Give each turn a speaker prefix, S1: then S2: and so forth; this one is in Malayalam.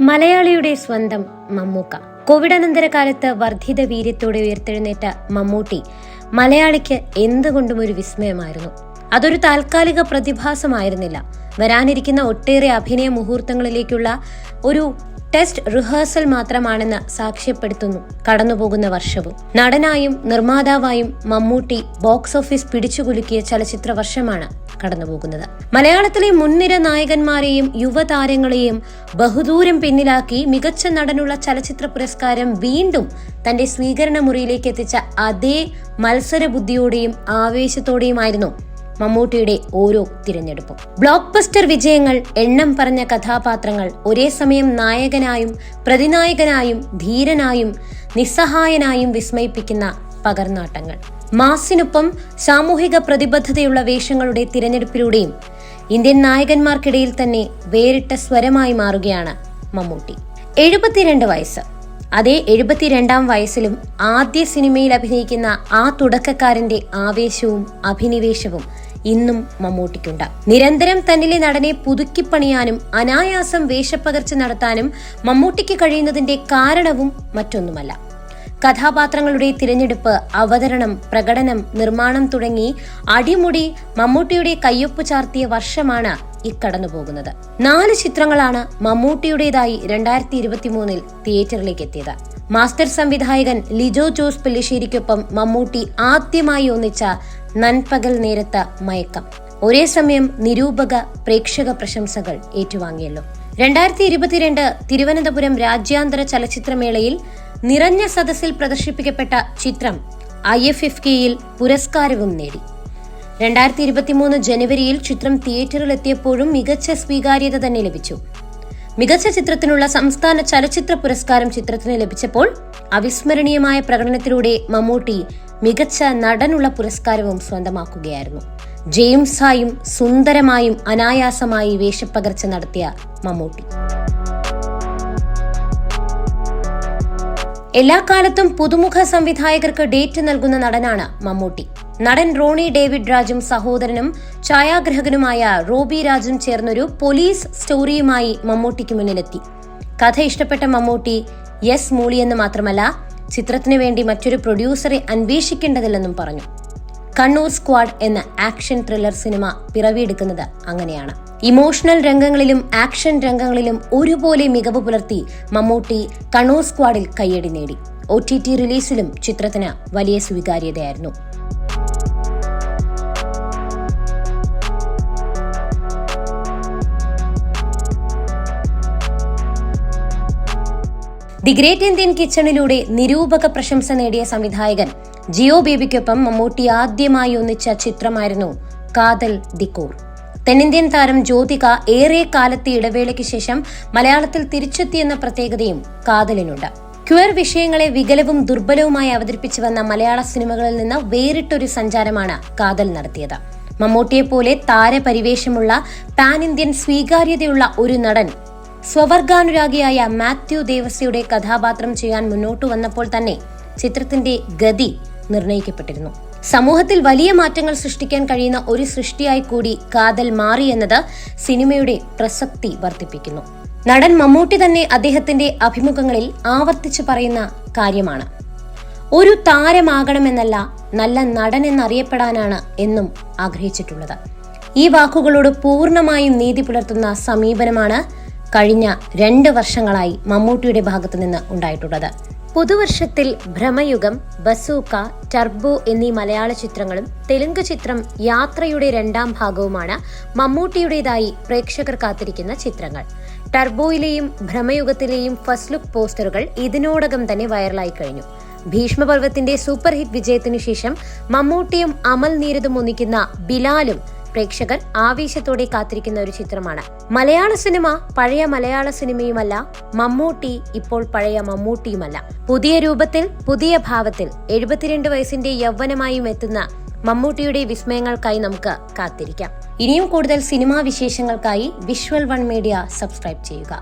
S1: മലയാളിയുടെ സ്വന്തം മമ്മൂക്ക. കോവിഡാനന്തര കാലത്ത് വർദ്ധിത വീര്യത്തോടെ ഉയർത്തെഴുന്നേറ്റ മമ്മൂട്ടി മലയാളിക്ക് എന്തുകൊണ്ടും ഒരു വിസ്മയമായിരുന്നു. അതൊരു താൽക്കാലിക പ്രതിഭാസമായിരുന്നില്ല. വരാനിരിക്കുന്ന ഒട്ടേറെ അഭിനയ മുഹൂർത്തങ്ങളിലേക്കുള്ള ഒരു ടെസ്റ്റ് റിഹേഴ്സൽ മാത്രമാണെന്ന് സാക്ഷ്യപ്പെടുത്തുന്നു കടന്നുപോകുന്ന വർഷവും. നടനായും നിർമ്മാതാവായും മമ്മൂട്ടി ബോക്സ് ഓഫീസ് പിടിച്ചുകുലുക്കിയ ചലച്ചിത്ര വർഷമാണ് കടന്നുപോകുന്നത്. മലയാളത്തിലെ മുൻനിര നായകന്മാരെയും യുവതാരങ്ങളെയും ബഹുദൂരം പിന്നിലാക്കി മികച്ച നടനുള്ള ചലച്ചിത്ര പുരസ്കാരം വീണ്ടും തന്റെ സ്വീകരണ മുറിയിലേക്ക് എത്തിച്ച അതേ മത്സരബുദ്ധിയോടെയും ആവേശത്തോടെയുമായിരുന്നു മമ്മൂട്ടിയുടെ ഓരോ തിരഞ്ഞെടുപ്പും. ബ്ലോക്ക് ബസ്റ്റർ വിജയങ്ങൾ എണ്ണം പറഞ്ഞ കഥാപാത്രങ്ങൾ ഒരേ സമയം നായകനായും പ്രതിനായകനായും ധീരനായും നിസ്സഹായനായും വിസ്മയിപ്പിക്കുന്ന പകർന്നാട്ടങ്ങൾ. മാസിനൊപ്പം സാമൂഹിക പ്രതിബദ്ധതയുള്ള വേഷങ്ങളുടെ തിരഞ്ഞെടുപ്പിലൂടെയും ഇന്ത്യൻ നായകന്മാർക്കിടയിൽ തന്നെ വേറിട്ട സ്വരമായി മാറുകയാണ് മമ്മൂട്ടി. എഴുപത്തിരണ്ട് വയസ്സ്. അതേ എഴുപത്തിരണ്ടാം വയസ്സിലും ആദ്യ സിനിമയിൽ അഭിനയിക്കുന്ന ആ തുടക്കക്കാരന്റെ ആവേശവും അഭിനിവേശവും ഇന്നും മമ്മൂട്ടിക്കുണ്ട്. നിരന്തരം തന്നിലെ നടനെ പുതുക്കിപ്പണിയാനും അനായാസം വേഷപ്പകർച്ച നടത്താനും മമ്മൂട്ടിക്ക് കഴിയുന്നതിന്റെ കാരണവും മറ്റൊന്നുമല്ല. കഥാപാത്രങ്ങളുടെ തിരഞ്ഞെടുപ്പ് അവതരണം പ്രകടനം നിർമ്മാണം തുടങ്ങി അടിമുടി മമ്മൂട്ടിയുടെ കയ്യൊപ്പ് ചാർത്തിയ വർഷമാണ് ഇക്കടന്നു പോകുന്നത് നാല് ചിത്രങ്ങളാണ് മമ്മൂട്ടിയുടേതായി രണ്ടായിരത്തി ഇരുപത്തി മൂന്നിൽ തിയേറ്ററിലേക്ക് എത്തിയത്. മാസ്റ്റർ സംവിധായകൻ ലിജോ ജോസ് പെല്ലിശ്ശേരിക്കൊപ്പം മമ്മൂട്ടി ആദ്യമായി ഒന്നിച്ച നൻപകൽ നേരത്ത മയക്കം. ഒരേ സമയം നിരൂപക പ്രേക്ഷക പ്രശംസകൾ ഏറ്റുവാങ്ങിയല്ലോ. രണ്ടായിരത്തി ഇരുപത്തിരണ്ട് തിരുവനന്തപുരം രാജ്യാന്തര ചലച്ചിത്രമേളയിൽ നിറഞ്ഞ സദസ്സിൽ പ്രദർശിപ്പിക്കപ്പെട്ട ചിത്രം ഐ എഫ് എഫ് കെയിൽ പുരസ്കാരവും നേടി. രണ്ടായിരത്തി ഇരുപത്തിമൂന്ന് ജനുവരിയിൽ ചിത്രം തിയേറ്ററിലെത്തിയപ്പോഴും മികച്ച സ്വീകാര്യത തന്നെ ലഭിച്ചു. മികച്ച ചിത്രത്തിനുള്ള സംസ്ഥാന ചലച്ചിത്ര പുരസ്കാരം ചിത്രത്തിന് ലഭിച്ചപ്പോൾ അവിസ്മരണീയമായ പ്രകടനത്തിലൂടെ മമ്മൂട്ടി മികച്ച നടനുള്ള പുരസ്കാരവും സ്വന്തമാക്കുകയായിരുന്നു. ജെയിംസായും സുന്ദരമായും അനായാസമായി വേഷപ്പകർച്ച നടത്തിയ മമ്മൂട്ടി. എല്ലാ കാലത്തും പുതുമുഖ സംവിധായകർക്ക് ഡേറ്റ് നൽകുന്ന നടനാണ് മമ്മൂട്ടി. നടൻ റോണി ഡേവിഡ് രാജും സഹോദരനും ഛായാഗ്രഹകനുമായ റോബി രാജും ചേർന്നൊരു പോലീസ് സ്റ്റോറിയുമായി മമ്മൂട്ടിക്ക് മുന്നിലെത്തി. കഥ ഇഷ്ടപ്പെട്ട മമ്മൂട്ടി യെസ് എന്ന് മാത്രമല്ല ചിത്രത്തിനു വേണ്ടി മറ്റൊരു പ്രൊഡ്യൂസറെ അന്വേഷിക്കേണ്ടതില്ലെന്നും പറഞ്ഞു. കണ്ണൂർ സ്ക്വാഡ് എന്ന ആക്ഷൻ ത്രില്ലർ സിനിമ പിറവിയെടുക്കുന്നത് അങ്ങനെയാണ്. ഇമോഷണൽ രംഗങ്ങളിലും ആക്ഷൻ രംഗങ്ങളിലും ഒരുപോലെ മികവ് പുലർത്തി മമ്മൂട്ടി കണ്ണൂർ സ്ക്വാഡിൽ കയ്യടി നേടി. ഒ ടി ടി റിലീസിലും ചിത്രത്തിന് വലിയ സ്വീകാര്യതയായിരുന്നു. ദി ഗ്രേറ്റ് ഇന്ത്യൻ കിച്ചണിലൂടെ നിരൂപക പ്രശംസ നേടിയ സംവിധായകൻ ജിയോ ബേബിക്കൊപ്പം മമ്മൂട്ടി ആദ്യമായി ഒന്നിച്ച ചിത്രമായിരുന്നു കാതൽ ദിക്കൂർ തെന്നിന്ത്യൻ താരം ജ്യോതിക ഏറെ കാലത്തെ ഇടവേളയ്ക്ക് ശേഷം മലയാളത്തിൽ തിരിച്ചെത്തിയെന്ന പ്രത്യേകതയും കാതലിനുണ്ട്. ക്യുവർ വിഷയങ്ങളെ വികലവും ദുർബലവുമായി അവതരിപ്പിച്ചു വന്ന മലയാള സിനിമകളിൽ നിന്ന് വേറിട്ടൊരു സഞ്ചാരമാണ് കാതൽ നടത്തിയത്. മമ്മൂട്ടിയെ പോലെ താരപരിവേഷമുള്ള പാൻ ഇന്ത്യൻ സ്വീകാര്യതയുള്ള ഒരു നടൻ സ്വവർഗാനുരാഗിയായ മാത്യു ദേവസ്യയുടെ കഥാപാത്രം ചെയ്യാൻ മുന്നോട്ടു വന്നപ്പോൾ തന്നെ ചിത്രത്തിന്റെ ഗതി നിർണയിക്കപ്പെട്ടിരുന്നു. സമൂഹത്തിൽ വലിയ മാറ്റങ്ങൾ സൃഷ്ടിക്കാൻ കഴിയുന്ന ഒരു സൃഷ്ടിയായി കൂടി കാതൽ മാറി എന്നത് സിനിമയുടെ പ്രസക്തി വർദ്ധിപ്പിക്കുന്നു. നടൻ മമ്മൂട്ടി തന്നെ അദ്ദേഹത്തിന്റെ അഭിമുഖങ്ങളിൽ ആവർത്തിച്ചു പറയുന്ന കാര്യമാണ്. ഒരു താരമാകണമെന്നല്ല നല്ല നടൻ എന്നറിയപ്പെടാനാണ് എന്നും ആഗ്രഹിച്ചിട്ടുള്ളത്. ഈ വാക്കുകളോട് പൂർണമായും നീതി പുലർത്തുന്ന സമീപനമാണ് കഴിഞ്ഞ രണ്ട് വർഷങ്ങളായി മമ്മൂട്ടിയുടെ ഭാഗത്തു നിന്ന് ഉണ്ടായിട്ടുള്ളത്. പുതുവർഷത്തിൽ ഭ്രമയുഗം ബസൂക്ക ടർബോ എന്നീ മലയാള ചിത്രങ്ങളും തെലുങ്ക് ചിത്രം യാത്രയുടെ രണ്ടാം ഭാഗവുമാണ് മമ്മൂട്ടിയുടേതായി പ്രേക്ഷകർ കാത്തിരിക്കുന്ന ചിത്രങ്ങൾ. ടർബോയിലെയും ഭ്രമയുഗത്തിലെയും ഫസ്റ്റ് ലുക്ക് പോസ്റ്ററുകൾ ഇതിനോടകം തന്നെ വൈറലായി കഴിഞ്ഞു. ഭീഷ്മപർവത്തിന്റെ സൂപ്പർ ഹിറ്റ് വിജയത്തിനു ശേഷം മമ്മൂട്ടിയും അമൽ നീരതും ഒന്നിക്കുന്ന ബിലാലും പ്രേക്ഷകർ ആവേശത്തോടെ കാത്തിരിക്കുന്ന ഒരു ചിത്രമാണ്. മലയാള സിനിമ പഴയ മലയാള സിനിമയുമല്ല മമ്മൂട്ടി ഇപ്പോൾ പഴയ മമ്മൂട്ടിയുമല്ല. പുതിയ രൂപത്തിൽ പുതിയ ഭാവത്തിൽ എഴുപത്തിരണ്ട് വയസ്സിന്റെ യൗവനമായും എത്തുന്ന മമ്മൂട്ടിയുടെ വിസ്മയങ്ങൾക്കായി നമുക്ക് കാത്തിരിക്കാം. ഇനിയും കൂടുതൽ സിനിമാ വിശേഷങ്ങൾക്കായി വിഷ്വൽ വൺ മീഡിയ സബ്സ്ക്രൈബ് ചെയ്യുക.